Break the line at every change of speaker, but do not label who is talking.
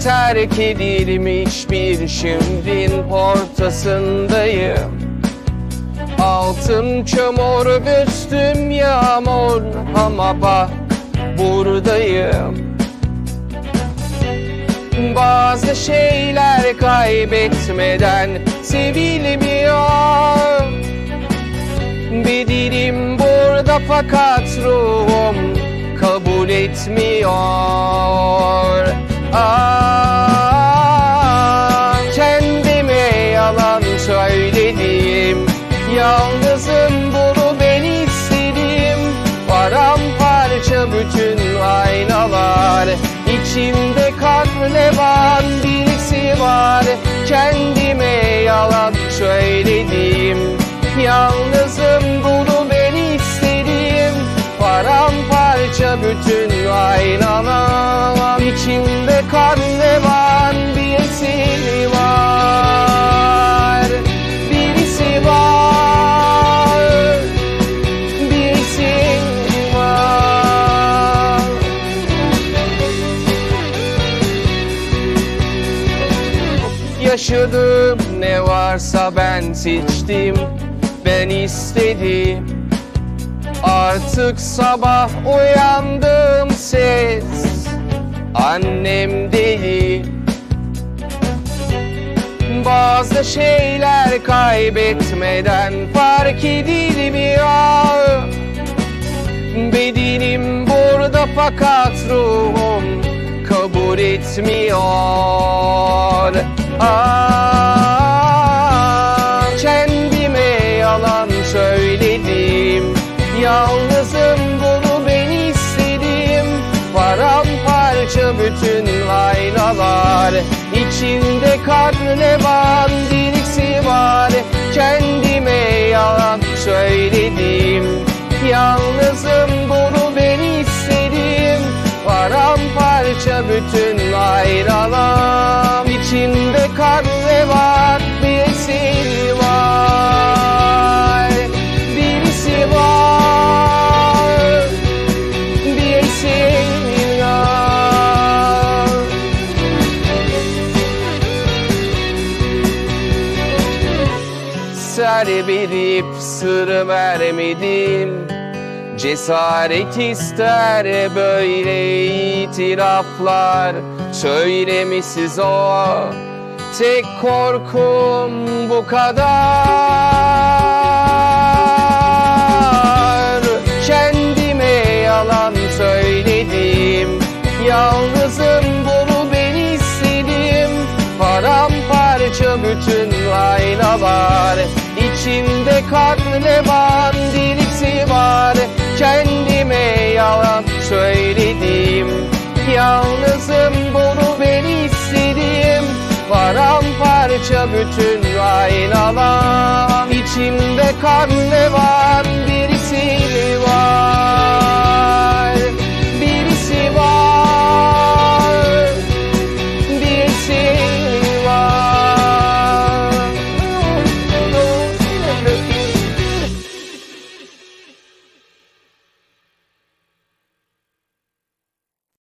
terk edilmiş bir şimdin ortasındayım. Altın çamur üstüm yağmur ama bak buradayım. Bazı şeyler kaybetmeden sevilmiyor. Bedenim burada fakat ruhum kabul etmiyor Aa, Kendime yalan söyledim Yalnızım bunu ben istedim. Paramparça bütün aynalar İçimde kahraman birisi var. Kendime yalan söyledim Yalnızım bunu ben istedim. Paramparça bütün aynalar kahraman birisi var. Birisi var Birisi var. Yaşadığım ne varsa ben seçtim Ben istedim. Artık sabah uyandığım ses Annem değil Bazı şeyler kaybetmeden fark edilmiyor. Bedenim burada fakat ruhum kabul etmiyor. Aa, Kahraman birisi var. Kendime yalan söyledim. Yalnızım bunu ben istedim. Paramparça bütün Serberip sır vermedim. Cesaret ister böyle itiraflar. Söylemesi zor Tek korkum bu kadar. Kendime yalan söyledim Yalnızım bunu ben istedim. Paramparça bütün aynalar İçimde kahraman birisi var. Kendime yalan söyledim. Yalnızım bunu ben istedim. Paramparça bütün aynalar İçimde kahraman bir